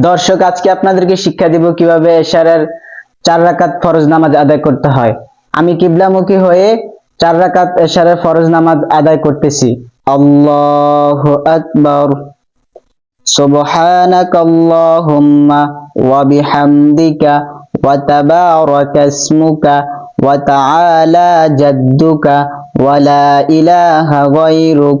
দর্শক আজকে আপনাদেরকে শিক্ষা দিব কিভাবে এশারের চার রাকাত ফরজ নামাজ আদায় করতে হয় আমি কিবলামুখী হয়ে চার রাকাত এশারের ফরজ নামাজ আদায় করতেছি আল্লাহু আকবার سبحانك اللهم وبحمدك وتبارك اسمك وتعالى جدك ولا إله غيرك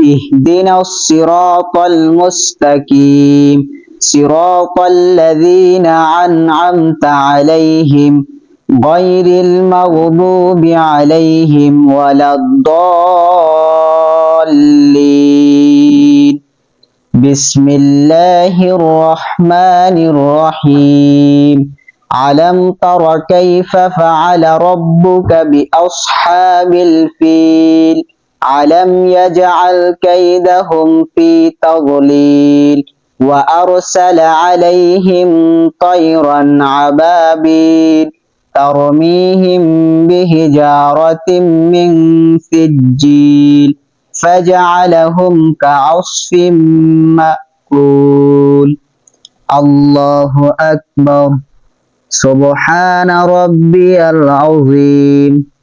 اهدنا الصراط المستقيم. صراط الذين أنعمت عليهم غير المغضوب عليهم ولا الضالين. بسم الله الرحمن الرحيم. علم تر كيف فعل ربك بأصحاب الفيل؟ علم يجعل كيدهم في تضليل وأرسل عليهم طيرا عبابيل ترميهم بحجارة من سجيل فجعلهم كعصف مأكول الله أكبر سبحان ربي العظيم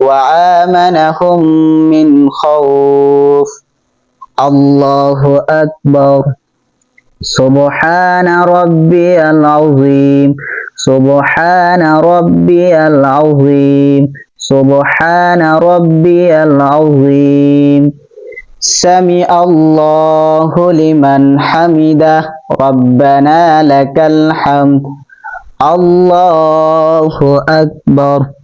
وآمنهم من خوف. الله أكبر. سبحان ربي العظيم. سبحان ربي العظيم. سبحان ربي العظيم. سمع الله لمن حمده. ربنا لك الحمد. الله أكبر.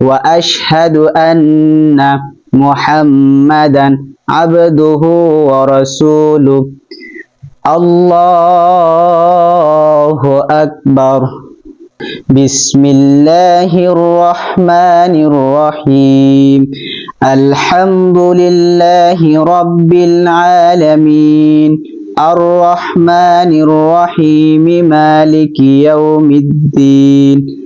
وأشهد أن محمدا عبده ورسوله. الله أكبر. بسم الله الرحمن الرحيم. الحمد لله رب العالمين. الرحمن الرحيم مالك يوم الدين.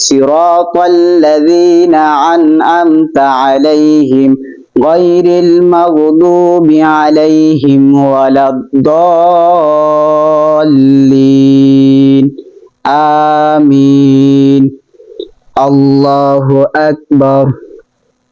صراط الذين أنعمت عليهم غير المغضوب عليهم ولا الضالين. آمين. الله أكبر.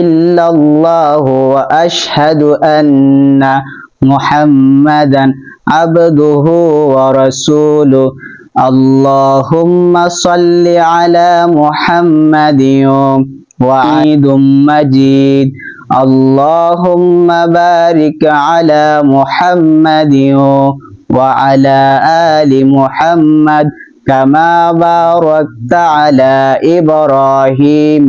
إلا الله وأشهد أن محمدا عبده ورسوله اللهم صل على محمد وعيد مجيد اللهم بارك على محمد وعلى آل محمد كما باركت على إبراهيم